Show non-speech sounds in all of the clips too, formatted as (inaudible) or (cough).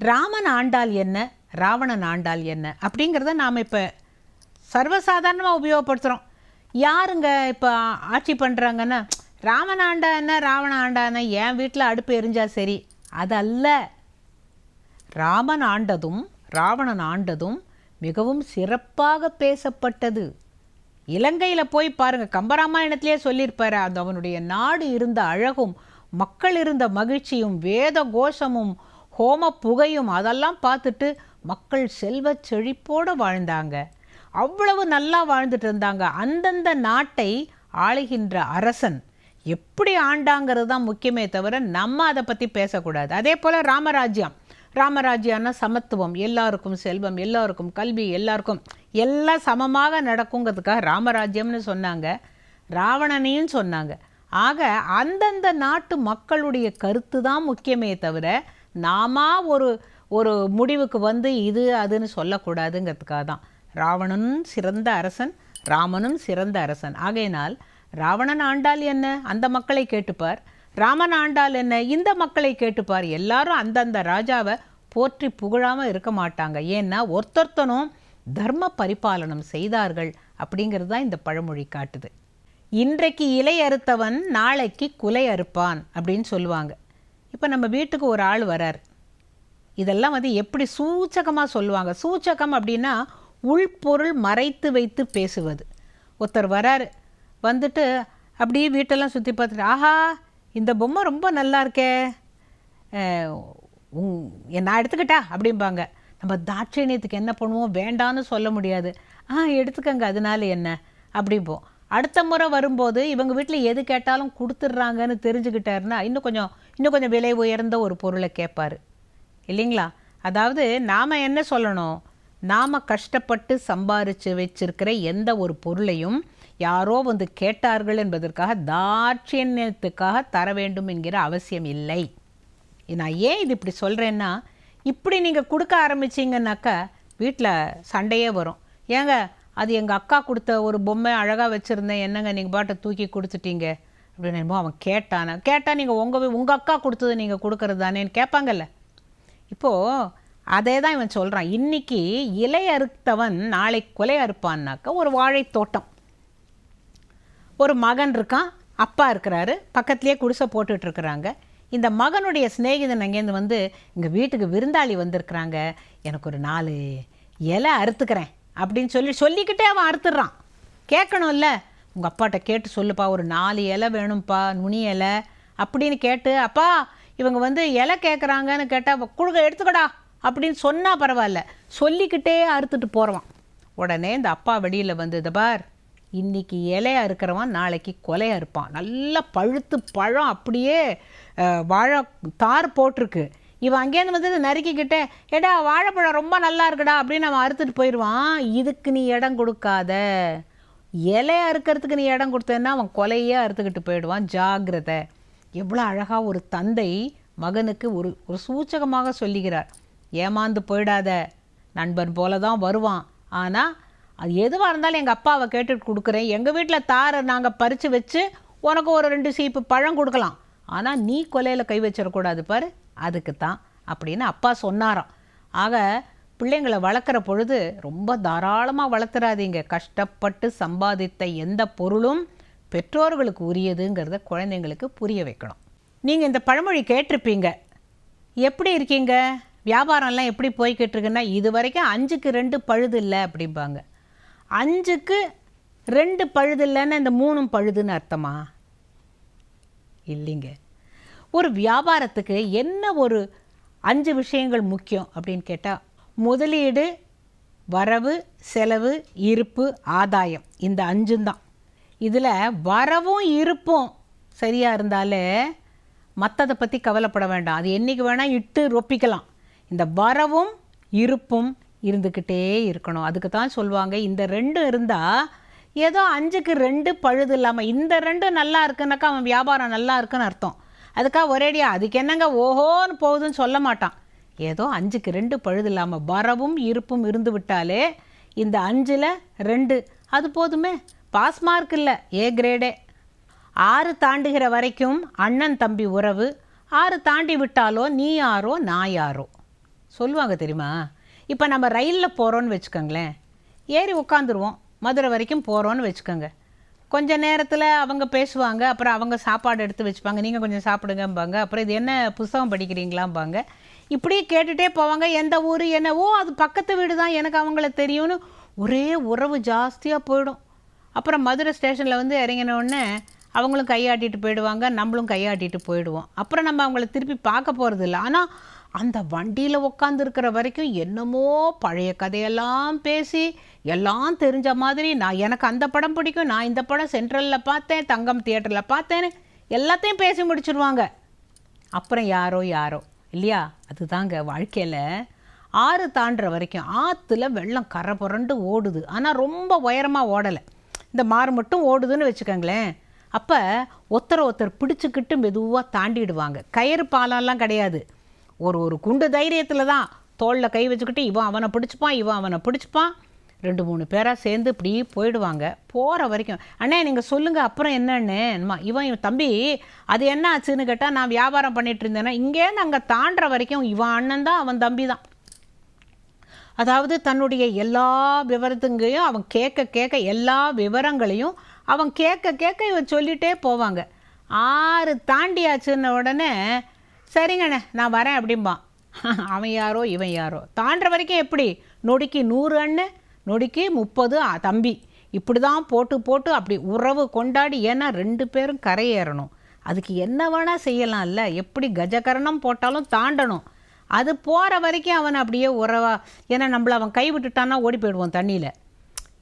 ராமன் ஆண்டால் என்ன? ராவணன் ஆண்டால் என்ன? அப்படிங்கிறத நாம் இப்போ சர்வசாதாரணமாக உபயோகப்படுத்துகிறோம் யாருங்க இப்போ ஆட்சி பண்ணுறாங்கன்னா ராமன் ஆண்டா என்ன ராவண ஆண்டா என்ன? என் வீட்டில் அடுப்பு எரிஞ்சா சரி. அதல்ல. ராமன் ஆண்டதும் ராவணன் ஆண்டதும் மிகவும் சிறப்பாக பேசப்பட்டது. இலங்கையில் போய் பாருங்கள் கம்பராமாயணத்திலே சொல்லியிருப்பார். அந்த அவனுடைய நாடு இருந்த அழகும் மக்கள் இருந்த மகிழ்ச்சியும் வேத கோஷமும் ஹோம புகையும் அதெல்லாம் பார்த்துட்டு மக்கள் செல்வ செழிப்போடு வாழ்ந்தாங்க. அவ்வளவு நல்லா வாழ்ந்துட்டு இருந்தாங்க. அந்தந்த நாட்டை ஆளுகின்ற அரசன் எப்படி ஆண்டாங்கிறது தான் முக்கியமே தவிர நம்ம அதை பற்றி பேசக்கூடாது. அதே போல் ராமராஜ்யம். ராமராஜ்யம்னா சமத்துவம். எல்லாருக்கும் செல்வம் எல்லாருக்கும் கல்வி எல்லாருக்கும் எல்லாம் சமமாக நடக்குங்கிறதுக்காக ராமராஜ்யம்னு சொன்னாங்க. ராவணனையும் சொன்னாங்க. ஆக அந்தந்த நாட்டு மக்களுடைய கருத்து தான் முக்கியமே தவிர நாம ஒரு ஒரு முடிவுக்கு வந்து இது அதுன்னு சொல்லக்கூடாதுங்கிறதுக்காக தான். ராவணனும் சிறந்த அரசன் ராமனும் சிறந்த அரசன். ஆகையினால் ராவணன் ஆண்டால் என்ன? அந்த மக்களை கேட்டுப்பார். ராமன் ஆண்டால் என்ன? இந்த மக்களை கேட்டுப்பார். எல்லாரும் அந்தந்த ராஜாவை போற்றி புகழாம இருக்க மாட்டாங்க. ஏன்னா ஒருத்தொருத்தனும் தர்ம பரிபாலனம் செய்தார்கள் அப்படிங்கிறது தான் இந்த பழமொழி காட்டுது. இன்றைக்கு இலை அறுத்தவன் நாளைக்கு குலை அறுப்பான் அப்படின்னு சொல்லுவாங்க. இப்போ நம்ம வீட்டுக்கு ஒரு ஆள் வரார். இதெல்லாம் வந்து எப்படி சூச்சகமாக சொல்லுவாங்க? சூச்சகம் அப்படின்னா உள்பொருள் மறைத்து வைத்து பேசுவது. ஒருத்தர் வராரு வந்துட்டு அப்படியே வீட்டெல்லாம் சுற்றி பார்த்துட்டு ஆஹா இந்த பொம்மை ரொம்ப நல்லா இருக்கே. உங் நான் எடுத்துக்கிட்டா? அப்படிம்பாங்க. நம்ம தாட்சணியத்துக்கு என்ன பண்ணுவோம்? வேண்டான்னு சொல்ல முடியாது. ஆ எடுத்துக்கங்க அதனால என்ன? அப்படிம்போம் அடுத்த முறை வரும்போது இவங்க வீட்டில் எது கேட்டாலும் கொடுத்துட்றாங்கன்னு தெரிஞ்சுக்கிட்டாருன்னா இன்னும் கொஞ்சம் இன்னும் கொஞ்சம் விலை உயர்ந்த ஒரு பொருளை கேட்பாரு இல்லைங்களா? அதாவது நாம் என்ன சொல்லணும்? நாம் கஷ்டப்பட்டு சம்பாரித்து வச்சிருக்கிற எந்த ஒரு பொருளையும் யாரோ வந்து கேட்டார்கள் என்பதற்காக தாட்சியத்துக்காக தர வேண்டும் என்கிற அவசியம் இல்லை. நான் ஏன் இது இப்படி சொல்கிறேன்னா இப்படி நீங்கள் கொடுக்க ஆரம்பிச்சீங்கன்னாக்கா வீட்டில் சண்டையே வரும். ஏங்க அது எங்கள் அக்கா கொடுத்த ஒரு பொம்மை அழகாக வச்சுருந்தேன். என்னங்க நீங்கள் பாட்டை தூக்கி கொடுத்துட்டீங்க அப்படின்னு என்னமோ அவன் கேட்டானா. கேட்டால் நீங்கள் உங்கள் உங்கள் அக்கா கொடுத்தது நீங்கள் கொடுக்கறது தானேன்னு கேட்பாங்கல்ல. இப்போது அதே தான் இவன் சொல்கிறான் இன்னைக்கு இலை அறுத்தவன் நாளை கொலை அறுப்பான்னாக்கா ஒரு வாழைத்தோட்டம். ஒரு மகன் இருக்கான் அப்பா இருக்கிறாரு பக்கத்துலேயே குடிசை போட்டுட்ருக்குறாங்க இந்த மகனுடைய சிநேகிதன் அங்கேருந்து வந்து எங்கள் வீட்டுக்கு விருந்தாளி வந்திருக்கிறாங்க. எனக்கு ஒரு நாலு இலை அறுத்துக்கிறேன். அப்படின்னு சொல்லி சொல்லிக்கிட்டே அவன் அறுத்துடுறான். கேட்கணும்ல உங்கள் அப்பாட்ட கேட்டு சொல்லுப்பா ஒரு நாலு இலை வேணும்ப்பா நுனி இலை அப்படின்னு கேட்டு அப்பா இவங்க வந்து இலை கேட்குறாங்கன்னு கேட்டால் குழுக எடுத்துக்கடா அப்படின்னு சொன்னால் பரவாயில்ல. சொல்லிக்கிட்டே அறுத்துட்டு போகிறவான் உடனே இந்த அப்பா வெளியில் வந்து "இதை பார் இன்றைக்கி இலையாக இருக்கிறவன் நாளைக்கு கொலையாக இருப்பான். நல்லா பழுத்து பழம் அப்படியே வாழை தார் போட்டிருக்கு. இவன் அங்கேருந்து வந்து நறுக்கிக்கிட்டே ஏடா வாழைப்பழம் ரொம்ப நல்லா இருக்குடா அப்படின்னு அவன் அறுத்துட்டு போயிடுவான். இதுக்கு நீ இடம் கொடுக்காத. இலையை அறுக்கிறதுக்கு நீ இடம் கொடுத்தேன்னா அவன் கொலையே அறுத்துக்கிட்டு போயிடுவான். ஜாக்கிரதை எவ்வளோ அழகாக ஒரு தந்தை மகனுக்கு ஒரு ஒரு சூச்சகமாக சொல்லுகிறார். ஏமாந்து போயிடாத. நண்பன் போல தான் வருவான். ஆனால் அது எதுவாக இருந்தாலும் எங்கள் அப்பாவை கேட்டுட்டு கொடுக்குறேன். எங்கள் வீட்டில் தாரை நாங்கள் பறித்து வச்சு உனக்கு ஒரு ரெண்டு சீப்பு பழம் கொடுக்கலாம். ஆனால் நீ கொலையில் கை வச்சிடக்கூடாது பாரு. அதுக்கு தான் அப்படின்னு அப்பா சொன்னாராம். ஆக பிள்ளைங்களை வளர்க்குற பொழுது ரொம்ப தாராளமாக வளர்த்துறாதீங்க. கஷ்டப்பட்டு சம்பாதித்த எந்த பொருளும் பெற்றோர்களுக்கு உரியதுங்கிறத குழந்தைங்களுக்கு புரிய வைக்கணும். நீங்கள் இந்த பழமொழி கேட்டிருப்பீங்க. எப்படி இருக்கீங்க? வியாபாரம்லாம் எப்படி போய்கிட்டு இருக்குன்னா இது வரைக்கும் அஞ்சுக்கு ரெண்டு பழுது இல்லை அப்படிம்பாங்க. அஞ்சுக்கு ரெண்டு பழுது இல்லைன்னா இந்த மூணும் பழுதுன்னு அர்த்தமா? இல்லைங்க. ஒரு வியாபாரத்துக்கு என்ன ஒரு அஞ்சு விஷயங்கள் முக்கியம் அப்படின்னு கேட்டால் முதலீடு வரவு செலவு இருப்பு ஆதாயம். இந்த அஞ்சும் தான். இதில் வரவும் இருப்பும் சரியாக இருந்தாலே மற்றதை பற்றி கவலைப்பட வேண்டாம். அது என்றைக்கு வேணால் இட்டு ரொப்பிக்கலாம். இந்த வரவும் இருப்பும் இருந்துக்கிட்டே இருக்கணும். அதுக்கு தான் சொல்லுவாங்க இந்த ரெண்டும் இருந்தால் ஏதோ அஞ்சுக்கு ரெண்டு பழுது இல்லாமல் இந்த ரெண்டும் நல்லா இருக்குன்னாக்கா அவன் வியாபாரம் நல்லா இருக்குன்னு அர்த்தம். அதுக்காக ஒரேடியா அதுக்கு என்னங்க ஓஹோன்னு போகுதுன்னு சொல்ல மாட்டான். ஏதோ அஞ்சுக்கு ரெண்டு பழுது இல்லாமல் வரவும் இருப்பும் இருந்து விட்டாலே இந்த அஞ்சில் ரெண்டு அது போதுமே. பாஸ் மார்க் இல்லை ஏ கிரேடே. ஆறு தாண்டுகிற வரைக்கும் அண்ணன் தம்பி உறவு ஆறு தாண்டி விட்டாலோ நீ யாரோ நான் யாரோ. சொல்லுவாங்க தெரியுமா? இப்போ நம்ம ரயிலில் போகிறோன்னு வச்சுக்கோங்களேன். ஏறி உட்காந்துருவோம் மதுரை வரைக்கும் போகிறோன்னு வச்சுக்கோங்க. கொஞ்ச நேரத்தில் அவங்க பேசுவாங்க அப்புறம் அவங்க சாப்பாடு எடுத்து வச்சுப்பாங்க நீங்கள் கொஞ்சம் சாப்பிடுங்கம்பாங்க அப்புறம் இது என்ன புஸ்தகம் படிக்கிறீங்களாம்பாங்க. இப்படியே கேட்டுகிட்டே போவாங்க எந்த ஊர் என்னவோ அது பக்கத்து வீடு தான் எனக்கு அவங்கள தெரியும்னு ஒரே உறவு ஜாஸ்தியாக போயிடும். அப்புறம் மதுரை ஸ்டேஷனில் வந்து இறங்கினோடனே அவங்களும் கையாட்டிட்டு போயிடுவாங்க நம்மளும் கையாட்டிட்டு போயிடுவோம். அப்புறம் நம்ம அவங்கள திருப்பி பார்க்க போகிறது இல்லை ஆனால் அந்த வண்டியில் உட்காந்துருக்கிற வரைக்கும் என்னமோ பழைய கதையெல்லாம் பேசி எல்லாம் தெரிஞ்ச மாதிரி நான் எனக்கு அந்த படம் பிடிக்கும் நான் இந்த படம் சென்ட்ரலில் பார்த்தேன் தங்கம் தியேட்டரில் பார்த்தேன்னு எல்லாத்தையும் பேசி முடிச்சிருவாங்க. அப்புறம் யாரோ யாரோ இல்லையா? அதுதாங்க வாழ்க்கையில் ஆறு தாண்டுற வரைக்கும் ஆற்றுல வெள்ளம் கரை புரண்டு ஓடுது. ஆனால் ரொம்ப உயரமாக ஓடலை. இந்த மாறு மட்டும் ஓடுதுன்னு வச்சுக்கோங்களேன். அப்போ ஒருத்தரை ஒருத்தர் பிடிச்சிக்கிட்டு மெதுவாக தாண்டிடுவாங்க. கயிறு பாலம்லாம் கிடையாது. ஒரு ஒரு குண்டு தைரியத்தில் தான் தோளில் கை வச்சுக்கிட்டு இவன் அவனை பிடிச்சிப்பான் இவன் அவனை பிடிச்சிப்பான். ரெண்டு மூணு பேராக சேர்ந்து இப்படி போயிடுவாங்க. போகிற வரைக்கும். அண்ணே நீங்கள் சொல்லுங்கள் அப்புறம் என்னன்னு? இவன் இவன் தம்பி அது என்ன ஆச்சுன்னு கேட்டால் நான் வியாபாரம் பண்ணிட்டு இருந்தேன்னா இங்கேருந்து அங்கே தாண்டுற வரைக்கும் இவன் அண்ணன் தான் அவன் தம்பி தான். அதாவது தன்னுடைய எல்லா விவரத்துங்களையும் அவன் கேட்க கேட்க எல்லா விவரங்களையும் அவன் கேட்க கேட்க இவன் சொல்லிகிட்டே போவாங்க. ஆறு தாண்டியாச்சுன்ன உடனே சரிங்கண்ணே நான் வரேன் அப்படிம்பான் (laughs) அவன் யாரோ இவன் யாரோ. தாண்டுற வரைக்கும் எப்படி? நொடிக்கு நூறு அண்ணன் நொடிக்கு முப்பது தம்பி. இப்படி தான் போட்டு போட்டு அப்படி உறவு கொண்டாடி ஏன்னா ரெண்டு பேரும் கரையேறணும். அதுக்கு என்ன வேணால் செய்யலாம்ல? எப்படி கஜகரணம் போட்டாலும் தாண்டணும். அது போகிற வரைக்கும் அவன் அப்படியே உறவா ஏன்னா நம்மளை அவன் கை விட்டுட்டான்னா ஓடி போயிடுவான் தண்ணியில்.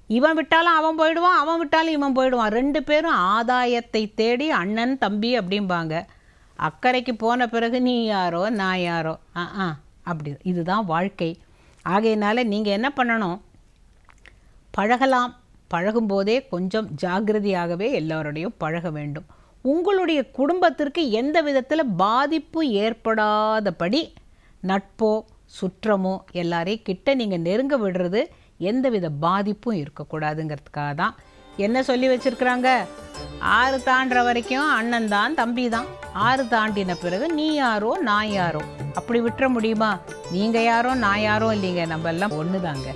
இவன் விட்டாலும் அவன் போயிடுவான் அவன் விட்டாலும் இவன் போயிடுவான். ரெண்டு பேரும் ஆதாயத்தை தேடி அண்ணன் தம்பி அப்படிம்பாங்க. அக்கறைக்கு போன பிறகு நீ யாரோ நான் யாரோ. ஆ ஆ அப்படி. இதுதான் வாழ்க்கை. ஆகையினால நீங்கள் என்ன பண்ணணும்? பழகலாம். பழகும்போதே கொஞ்சம் ஜாக்கிரதையாகவே எல்லோருடையும் பழக வேண்டும். உங்களுடைய குடும்பத்திற்கு எந்த விதத்தில் பாதிப்பு ஏற்படாதபடி நட்போ சுற்றமோ எல்லாரையும் கிட்ட நீங்கள் நெருங்க விடுறது எந்தவித பாதிப்பும் இருக்கக்கூடாதுங்கிறதுக்காக தான் என்ன சொல்லி வச்சிருக்கிறாங்க? ஆறு தாண்டுற வரைக்கும் அண்ணன் தான் தம்பி தான். ஆறு தாண்டின பிறகு நீ யாரோ நான் யாரோ? அப்படி விட்டுற முடியுமா? நீங்கள் யாரோ நான் யாரோ இல்லைங்க. நம்ம எல்லாம் ஒன்று தாங்க